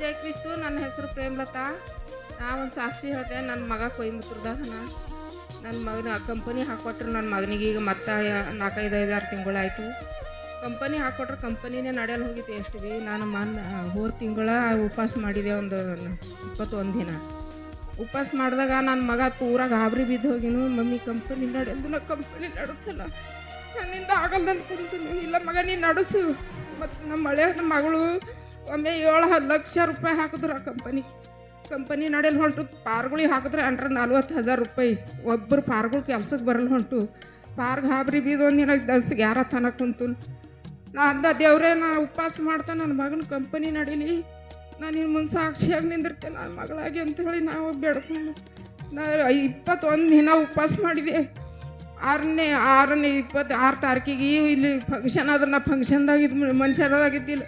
ಹೇಮಲತಾ ನಾ ಒಂದು ಸಾಕ್ಷಿ ಹೇಳಿದೆ ನನ್ನ ಮಗ ಕೊಯಮತ್ತೂರ್ದಾಗನ. ನನ್ನ ಮಗನ ಕಂಪನಿ ಹಾಕ್ಕೊಟ್ರು ನನ್ನ ಮಗನಿಗೆ ಈಗ ಮತ್ತೆ ನಾಲ್ಕೈದು, ಐದಾರು ತಿಂಗಳಾಯಿತು. ಕಂಪನಿ ಹಾಕ್ಕೊಟ್ರೆ ಕಂಪನಿನೇ ನಡೆಯಲು ಹೋಗಿತ್ತು ಎಷ್ಟು ಭೀ ನಾನು ಮೊನ್ನೆ ಹೋದ ತಿಂಗಳ ಉಪವಾಸ ಮಾಡಿದೆ ಒಂದು ಇಪ್ಪತ್ತೊಂದು ದಿನ. ಉಪವಾಸ ಮಾಡಿದಾಗ ನನ್ನ ಮಗ ಪೂರ ಗಾಬರಿ ಬಿದ್ದು ಹೋಗಿನು. ಮಮ್ಮಿ ಕಂಪನಿ ನಡೆಯೋದು ನಾ ಕಂಪನಿ ನಡೆಸಲ್ಲ. ನನ್ನಿಂದ ಆಗಲ್ದಂತ ಕುಂತೀನಿ. ಇಲ್ಲ ಮಗ, ನೀನು ನಡೆಸು. ಮತ್ತು ನಮ್ಮ ಮಳೆ ಮಗಳು ಒಮ್ಮೆ ಏಳು ಹತ್ತು ಲಕ್ಷ ರೂಪಾಯಿ ಹಾಕಿದ್ರು ಆ ಕಂಪನಿ ಕಂಪನಿ ನಡೆಯಲ್ಲ ಹೊಂಟು ಪಾರ್ಗಳಿಗೆ ಹಾಕಿದ್ರೆ ಅಂಡ್ರೆ ನಲ್ವತ್ತು ಹಜಾರ್ ರೂಪಾಯಿ. ಒಬ್ಬರು ಪಾರ್ಗಳು ಕೆಲ್ಸಕ್ಕೆ ಬರಲ್ಲ ಹೊಂಟು. ಪಾರ್ ಹಾಬ್ರಿ ದಿನ ದಸ್ ಯಾರ ತನ ಕುಂತು ನಾ ಅಂದ, ದೇವ್ರೇ, ನಾ ಉಪವಾಸ ಮಾಡ್ತಾ ನನ್ನ ಮಗನ ಕಂಪನಿ ನಡೀಲಿ. ನಾನು ಇನ್ನು ಮುಂದೆ ಸಾಕ್ಷಿಯಾಗಿ ನಿಂದಿರ್ತೇನೆ ನನ್ನ ಮಗಳಾಗಿ ಅಂತೇಳಿ ನಾವು ಬೇಡ್ಕೊಂಡು ನಾ ಇಪ್ಪತ್ತೊಂದು ದಿನ ಉಪವಾಸ ಮಾಡಿದೆ. ಆರನೇ ಆರನೇ ಇಪ್ಪತ್ತು, ಆರು ತಾರೀಕಿಗೆ ಇಲ್ಲಿ ಫಂಕ್ಷನ್ ಆದ್ರೆ ನಾ ಫಂಕ್ಷನ್ದಾಗ ಇದು ಮನುಷ್ಯರದಾಗಿದ್ದಿಲ್ಲ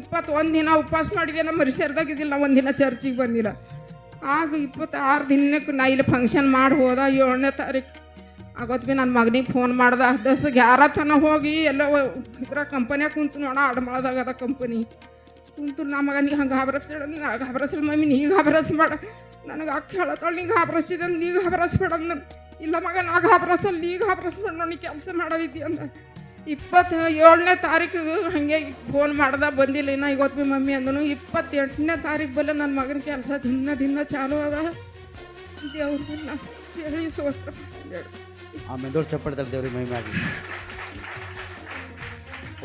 ಇಪ್ಪತ್ತೊಂದು ದಿನ ಉಪವಾಸ ಮಾಡಿದೆ ನಾ ಮನುಷ್ಯರದಾಗಿದ್ದಿಲ್ಲ ಒಂದು ದಿನ ಚರ್ಚಿಗೆ ಬಂದಿಲ್ಲ. ಆಗ ಇಪ್ಪತ್ತಾರು ದಿನಕ್ಕೆ ನಾ ಇಲ್ಲಿ ಫಂಕ್ಷನ್ ಮಾಡಿ ಹೋದ, ಏಳನೇ ತಾರೀಕು. ಆಗೋತ್ ಭೀ ನನ್ನ ಮಗನಿಗೆ ಫೋನ್ ಮಾಡ್ದೆ ದಸ್ಗೆ ಯಾರ ತನ ಹೋಗಿ, ಎಲ್ಲ ಇದ್ರ ಕಂಪನಿಯಾಗ ಕುಂತು ನೋಡ ಅಡಮಾಳದಾಗ ಕಂಪನಿ ಕುಂತು ನಮ್ಮ ಮಗನಿಗೆ ಹಂಗೆ ಗಾಬರಸ್ಬೇಡ ಗಾಬರಸಲ್ ಮಮ್ಮಿ, ನೀ ಗಾಬರಸ್ ಮಾಡ ನನಗೆ ಅಕ್ಕ ಹೇಳತ್ತಳು, ನೀ ಗಾಬರಸಿದೆ ನೀ ಗಾಬರಸ್ಬೇಡ ಅಂದ ಇಲ್ಲ ಮಗ, ನಾ ಗಾಬರಸಲ್ ನೀ ಗಾಬರಸ್ಬೇಡ ನನಗೆ ಕೆಲಸ ಮಾಡೋದಿದ್ದಿ ಅಂದ. ಇಪ್ಪತ್ತು ಏಳನೇ ತಾರೀಕು ಹಾಗೆ ಫೋನ್ ಮಾಡ್ದ ಬಂದಿಲ್ಲ. ಇನ್ನ ಇವತ್ತು ಭೀ ಮಮ್ಮಿ ಅಂದನು ಇಪ್ಪತ್ತೆಂಟನೇ ತಾರೀಕು ಬಲ್ಲ ನನ್ನ ಮಗನ ಕೆಲಸ ದಿನ ದಿನ ಚಾಲು ಅದ. ದೇವ್ರನ್ನ ಹೇಳಿ ಸೋತ್ರ ಆ ಮೆಂದೋಳು ಚಪ್ಪಡ್ತಾರೆ ದೇವ್ರಿಗೆ ಆಗಲಿ.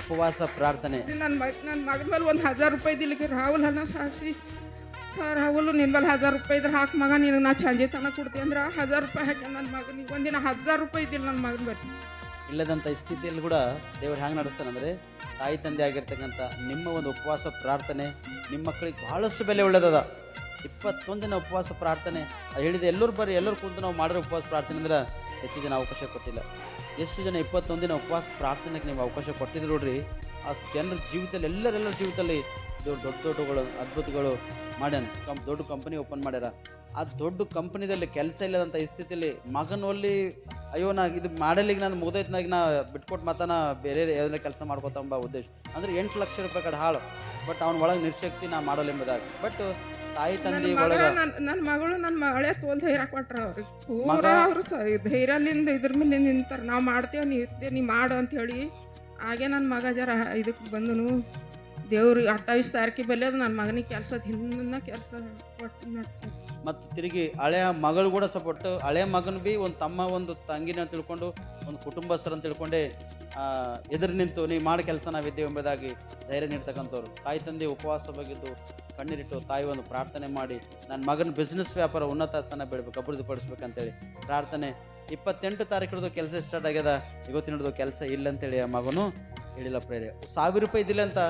ಉಪವಾಸ ಪ್ರಾರ್ಥನೆ. ನನ್ನ ಮಗ ನನ್ನ ಮಗನ ಮೇಲೆ ಒಂದು ಹಜಾರ್ ರೂಪಾಯಿ ದಿಲ್ಲಿಗೆ ರಾಹುಲ್ ಅನ್ನ ಸಾಕ್ಷಿ. ಸರ್ ರಾಹುಲ್ ನಿನ್ನ ಮೇಲೆ ಹಜಾರ್ ರೂಪಾಯಿ ಇದ್ರೆ ಹಾಕಿ ಮಗ ನಿನಗೆ ನಾ ಸಂಜೆ ತನಕ ಕೊಡ್ತೀನಿ ಅಂದ್ರೆ ಹಜಾರ್ ರೂಪಾಯಿ ಹಾಕಿ ನನ್ನ ಮಗನಿಗೆ. ಒಂದಿನ ಹಜಾರ್ ರೂಪಾಯಿ ಇದ್ದಿಲ್ಲ ನನ್ನ ಮಗನ ಬಳಿ ಇಲ್ಲದಂಥ ಸ್ಥಿತಿಯಲ್ಲಿ ಕೂಡ ದೇವ್ರು ಹ್ಯಾಂಗೆ ನಡೆಸ್ತಾನಂದರೆ ತಾಯಿ ತಂದೆ ಆಗಿರ್ತಕ್ಕಂಥ ನಿಮ್ಮ ಒಂದು ಉಪವಾಸ ಪ್ರಾರ್ಥನೆ, ನಿಮ್ಮ ಮಕ್ಕಳಿಗೆ ಬಹಳಷ್ಟು ಬೆಲೆ ಒಳ್ಳೇದದ. ಇಪ್ಪತ್ತೊಂದಿನ ಉಪವಾಸ ಪ್ರಾರ್ಥನೆ ಅದು ಹೇಳಿದ ಎಲ್ಲರೂ ಬರ್ರಿ ಎಲ್ಲರೂ ಕುಂತು ನಾವು ಮಾಡಿರೋ ಉಪವಾಸ ಪ್ರಾರ್ಥನೆ ಅಂದ್ರೆ ಹೆಚ್ಚು ಜನ ಅವಕಾಶ ಕೊಟ್ಟಿಲ್ಲ. ಎಷ್ಟು ಜನ ಇಪ್ಪತ್ತೊಂದಿನ ಉಪವಾಸ ಪ್ರಾರ್ಥನೆಗೆ ನೀವು ಅವಕಾಶ ಕೊಟ್ಟಿದ್ರು ನೋಡ್ರಿ, ಆ ಜನರ ಜೀವಿತದಲ್ಲಿ, ಎಲ್ಲರೆಲ್ಲರ ಜೀವಿತದಲ್ಲಿ ದೇವ್ರು ದೊಡ್ಡ ದೊಡ್ಡಗಳು ಅದ್ಭುತಗಳು ಮಾಡ್ಯಾನ. ಕಂಪ್ ದೊಡ್ಡ ಕಂಪನಿ ಓಪನ್ ಮಾಡ್ಯಾರ. ಆ ದೊಡ್ಡ ಕಂಪನಿದಲ್ಲಿ ಕೆಲಸ ಇಲ್ಲದಂಥ ಈ ಸ್ಥಿತಿಯಲ್ಲಿ ಮಗನಲ್ಲಿ ಅಯ್ಯೋ ನಾ ಇದು ಮಾಡಲಿಗೆ ನಾನು ಮುಗ್ದೈತ್ನಾಗ ನಾ ಬಿಟ್ಕೊಟ್ಟು ಮತ್ತೆ ನಾ ಬೇರೆ ಯಾವುದೇ ಕೆಲಸ ಮಾಡ್ಕೋತಂಬ ಉದ್ದೇಶ. ಅಂದ್ರೆ ಎಂಟು ಲಕ್ಷ ರೂಪಾಯಿ ಕಡೆ ಹಾಳು. ಬಟ್ ಅವ್ನ ಒಳಗೆ ನಿರ್ಶಕ್ತಿ ನಾ ಮಾಡಲ್ಲ ಎಂಬುದಾಗ ಬಟ್ ತಾಯಿ ತಂದೆ ಒಳಗೆ ನನ್ನ ಮಗಳು ನನ್ನ ಹಳೆ ತೋಲ್ ಧೈರ್ಯ ಕೊಟ್ರ ಅವ್ರಿಗೆ. ಪೂರ ಅವರು ಧೈರ್ಯಲಿಂದ ಇದ್ರ ಮೇಲೆ ನಿಂತಾರೆ. ನಾವು ಮಾಡ್ತೇವೆ ನೀ ನೀ ಮಾಡು ಅಂತ ಹೇಳಿ. ಹಾಗೆ ನನ್ನ ಮಗ ಜರ ಇದಕ್ಕೆ ಬಂದನು. ದೇವ್ರು ಅಟ್ಟಾವಿಸ್ ತಾರೀಕಿಗೆ ಅದು ನನ್ನ ಮಗನಿಗೆ ಕೆಲಸ ಹಿಂದಿನ ಕೆಲಸ ಕೊಟ್ಟು ನಡೆಸ್ತಾರೆ ಮತ್ತು ತಿರುಗಿ ಹಳೆಯ ಮಗಳು ಕೂಡ ಸಪೋರ್ಟ್. ಹಳೆಯ ಮಗನ ಬಿ ಒಂದು ತಮ್ಮ ಒಂದು ತಂಗಿನ ತಿಳ್ಕೊಂಡು, ಒಂದು ಕುಟುಂಬಸ್ಥರನ್ನು ತಿಳ್ಕೊಂಡೆ ಎದುರು ನಿಂತು ನೀವು ಮಾಡೋ ಕೆಲಸ ನಾವಿದ್ದೇವೆ ಎಂಬುದಾಗಿ ಧೈರ್ಯ ನೀಡ್ತಕ್ಕಂಥವ್ರು. ತಾಯಿ ತಂದೆ ಉಪವಾಸ ಬಗೆದು ಕಣ್ಣೀರಿಟ್ಟು ತಾಯಿ ಒಂದು ಪ್ರಾರ್ಥನೆ ಮಾಡಿ, ನನ್ನ ಮಗನ ಬಿಸ್ನೆಸ್ ವ್ಯಾಪಾರ ಉನ್ನತ ಸ್ಥಾನ ಬೆಳಬೇಕು ಅಭಿವೃದ್ಧಿಪಡಿಸ್ಬೇಕಂತೇಳಿ ಪ್ರಾರ್ಥನೆ. ಇಪ್ಪತ್ತೆಂಟು ತಾರೀಕು ಹಿಡಿದು ಕೆಲಸ ಸ್ಟಾರ್ಟ್ ಆಗ್ಯದ ಇವತ್ತಿನ ಹಿಡಿದು ಕೆಲಸ ಇಲ್ಲ ಅಂತೇಳಿ ಆ ಮಗನು ಹೇಳಿಲ್ಲ ಪ್ರೇರೆ. ಸಾವಿರ ರೂಪಾಯಿ ಇದ್ದಿಲ್ಲ ಅಂತ,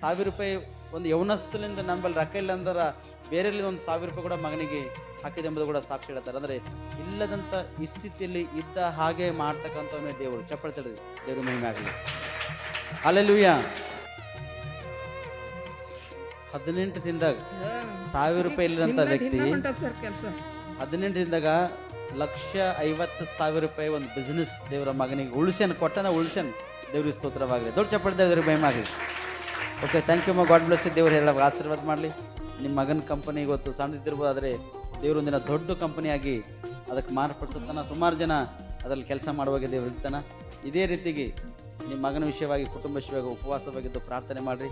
ಸಾವಿರ ರೂಪಾಯಿ ಒಂದು ಯೌನಸ್ಥಲಿಂದ ಬಳಿ ರೊಕ್ಕ ಇಲ್ಲ ಅಂದ್ರೆ ಬೇರೆಲ್ಲಿ ಒಂದು ಸಾವಿರ ರೂಪಾಯಿ ಕೂಡ ಮಗನಿಗೆ ಹಾಕಿದೆ ಎಂಬುದು ಕೂಡ ಸಾಕ್ಷಿ ಹೇಳ್ತಾರೆ. ಅಂದರೆ ಇಲ್ಲದಂಥ ಈ ಸ್ಥಿತಿಯಲ್ಲಿ ಇದ್ದ ಹಾಗೆ ಮಾಡ್ತಕ್ಕಂಥವನೇ ದೇವರು. ಚಪ್ಪಳ ದೇವ್ರ ದೇವರು ಮಹಿಮೆ ಆಗಲಿ. ಅಲ್ಲೆಲ್ಲೂಯ್ಯ ಹದಿನೆಂಟು ದಿನದಾಗ ಸಾವಿರ ರೂಪಾಯಿ ಇಲ್ಲದಂಥ ವ್ಯಕ್ತಿ ಹದಿನೆಂಟು ದಿನದಾಗ ಲಕ್ಷ ಐವತ್ತು ಸಾವಿರ ರೂಪಾಯಿ ಒಂದು ಬಿಸ್ನೆಸ್ ದೇವರ ಮಗನಿಗೆ ಉಳಿಸ್ಯಾನ ಕೊಟ್ಟನ ಉಳಿಸ್ಯಾನ. ದೇವ್ರಿಗೆ ಸ್ತೋತ್ರವಾಗಲಿ. ದೊಡ್ಡ ಚಪ್ಪಳ ದೇವ್ರ ಮಹಿಮೆ ಆಗಲಿ. ಓಕೆ ಥ್ಯಾಂಕ್ ಯು ಮಾ ಗಾಡ್ ಬ್ಲೆಸ್ ದೇವ್ರು ಹೇಳ ಆಶೀರ್ವಾದ ಮಾಡಲಿ. ನಿಮ್ಮ ಮಗನ ಕಂಪನಿ ಇವತ್ತು ಸಣ್ಣದಿರ್ಬೋದು ಆದರೆ ದೇವ್ರು ಒಂದಿನ ದೊಡ್ಡ ಕಂಪನಿಯಾಗಿ ಅದಕ್ಕೆ ಮಾರ್ಪಡಿಸುತ್ತಾನ. ಸುಮಾರು ಜನ ಅದರಲ್ಲಿ ಕೆಲಸ ಮಾಡುವಾಗ ದೇವ್ರು ಇರ್ತಾನೆ. ಇದೇ ರೀತಿಗೆ ನಿಮ್ಮ ಮಗನ ವಿಷಯವಾಗಿ, ಕುಟುಂಬ ವಿಷಯವಾಗಿ, ಉಪವಾಸವಾಗಿದ್ದು ಪ್ರಾರ್ಥನೆ ಮಾಡಿರಿ.